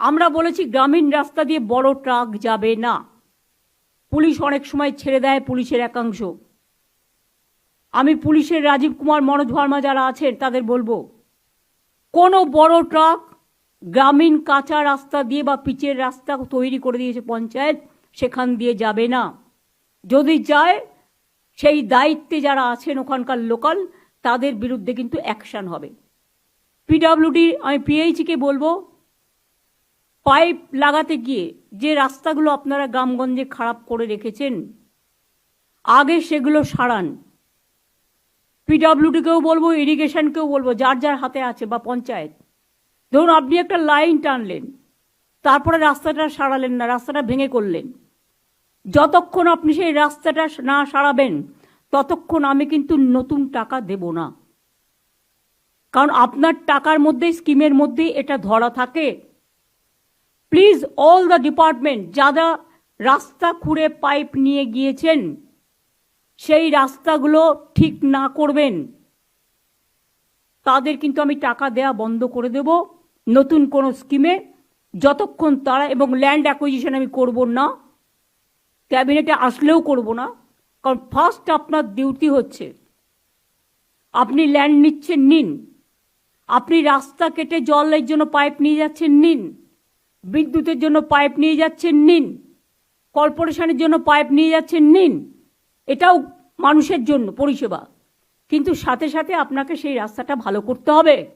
আমরা বলেছি গ্রামীণ রাস্তা দিয়ে বড় ট্রাক যাবে না। পুলিশ অনেক সময় ছেড়ে দেয় পুলিশের একাংশ। আমি পুলিশের রাজীব কুমার, মনোজ ভার্মা যারা আছেন, তাদের বলব, কোনো বড় ট্রাক গ্রামীণ কাঁচা রাস্তা দিয়ে বা পিচের রাস্তা তৈরি করে দিয়েছে পঞ্চায়েত, সেখান দিয়ে যাবে না। যদি যায়, সেই দায়িত্বে যারা আছেন ওখানকার লোকাল, তাদের বিরুদ্ধে কিন্তু অ্যাকশন হবে। পিডাব্লিউডি, আমি পিএইচকে বলব পাইপ লাগাতে গিয়ে যে রাস্তাগুলো আপনারা গ্রামগঞ্জে খারাপ করে রেখেছেন, আগে সেগুলো সারান। পিডাব্লিউডিকেও বলব ইরিগেশনকেও বলব, যার যার হাতে আছে বা পঞ্চায়েত। ধরুন, আপনি একটা লাইন টানলেন, তারপরে রাস্তাটা সারালেন না, রাস্তাটা ভেঙে করলেন। যতক্ষণ আপনি সেই রাস্তাটা না সারাবেন, ততক্ষণ আমি কিন্তু নতুন টাকা দেব না। কারণ আপনার টাকার মধ্যে স্কিমের মধ্যেই এটা ধরা থাকে। প্লিজ অল দ্য ডিপার্টমেন্ট যারা রাস্তা খুঁড়ে পাইপ নিয়ে গিয়েছেন, সেই রাস্তাগুলো ঠিক না করবেন। তাদের কিন্তু আমি টাকা দেয়া বন্ধ করে দেব। নতুন কোনো স্কিমে যতক্ষণ তারা এবং ল্যান্ড অ্যাকুইজিশন আমি করব না ক্যাবিনেটে আসলেও করব না, কারণ ফার্স্ট আপনার ডিউটি হচ্ছে, আপনি ল্যান্ড নিচ্ছেন, নিন। আপনি রাস্তা কেটে জলের জন্য পাইপ নিয়ে যাচ্ছেন, নিন। বিদ্যুতের জন্য পাইপ নিয়ে যাচ্ছেন নিন। কর্পোরেশনের জন্য পাইপ নিয়ে যাচ্ছেন নিন। এটাও মানুষের জন্য পরিষেবা। কিন্তু সাথে সাথে আপনাকে সেই রাস্তাটা ভালো করতে হবে।